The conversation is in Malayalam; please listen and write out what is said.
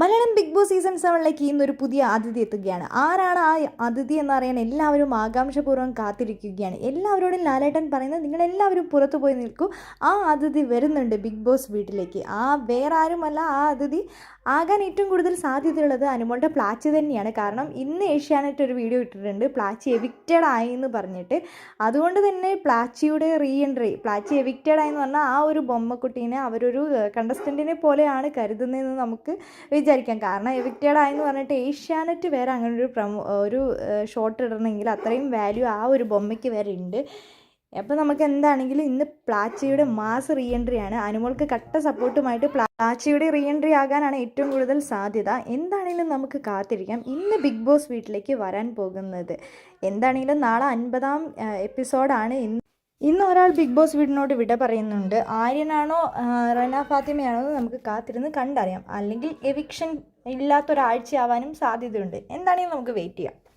മലയാളം ബിഗ് ബോസ് സീസൺ സെവനിലേക്ക് ഇന്നൊരു പുതിയ അതിഥി എത്തുകയാണ്. ആരാണ് ആ അതിഥി എന്നറിയാൻ എല്ലാവരും ആകാംക്ഷപൂർവം കാത്തിരിക്കുകയാണ്. എല്ലാവരോടും ലാലേട്ടൻ പറയുന്നത് നിങ്ങളെല്ലാവരും പുറത്തു പോയി നിൽക്കൂ. ആ അതിഥി വരുന്നുണ്ട് ബിഗ് ബോസ് വീട്ടിലേക്ക്. ആ വേറെ ആരുമല്ല ആ അതിഥി ആകാൻ ഏറ്റവും കൂടുതൽ സാധ്യതയുള്ളത് അനുമോളുടെ പ്ലാച്ചി തന്നെയാണ്. കാരണം ഇന്ന് ഏഷ്യാനെറ്റ് ഒരു വീഡിയോ ഇട്ടിട്ടുണ്ട്. പ്ലാച്ചി എവിക്റ്റഡ് ആയി എന്ന് പറഞ്ഞിട്ട്. അതുകൊണ്ട് തന്നെ പ്ലാച്ചിയുടെ റീ എൻട്രി പ്ലാച്ചി എവിക്റ്റഡ് ആയി എന്ന് പറഞ്ഞാൽ ആ ഒരു ബൊമ്മക്കുട്ടീനെ അവരൊരു കണ്ടസ്റ്റന്റിനെ പോലെയാണ് കരുതുന്നതെന്ന് നമുക്ക് വിചാരിക്കാം. കാരണം എവിക്റ്റഡ് ആയെന്ന് പറഞ്ഞിട്ട് ഏഷ്യാനെറ്റ് വേറെ അങ്ങനെ ഒരു പ്രമോ ഒരു ഷോട്ട് ഇടണമെങ്കിൽ അത്രയും വാല്യൂ ആ ഒരു ബൊമ്മയ്ക്ക് വരെ ഉണ്ട്. അപ്പോൾ നമുക്ക് എന്താണെങ്കിലും ഇന്ന് പ്ലാച്ചിയുടെ മാസ് റീ എൻട്രി ആണ്. അനുമോൾക്ക് കട്ട സപ്പോർട്ടുമായിട്ട് പ്ലാച്ചിയുടെ റീ എൻട്രി ആകാനാണ് ഏറ്റവും കൂടുതൽ സാധ്യത. എന്താണെങ്കിലും നമുക്ക് കാത്തിരിക്കാം. ഇന്ന് ബിഗ് ബോസ് വീട്ടിലേക്ക് വരാൻ പോകുന്നത്. എന്താണെങ്കിലും നാളെ അൻപതാം എപ്പിസോഡാണ് ഇന്ന് ഇന്ന് ഒരാൾ ബിഗ് ബോസ് വീടിനോട് വിട പറയുന്നുണ്ട്. ആര്യനാണോ റന ഫാത്തിമയാണോ എന്ന് നമുക്ക് കാത്തിരുന്ന് കണ്ടറിയാം. അല്ലെങ്കിൽ എവിക്ഷൻ ഇല്ലാത്തൊരാഴ്ചയാവാനും സാധ്യതയുണ്ട്. എന്താണെങ്കിലും നമുക്ക് വെയിറ്റ് ചെയ്യാം.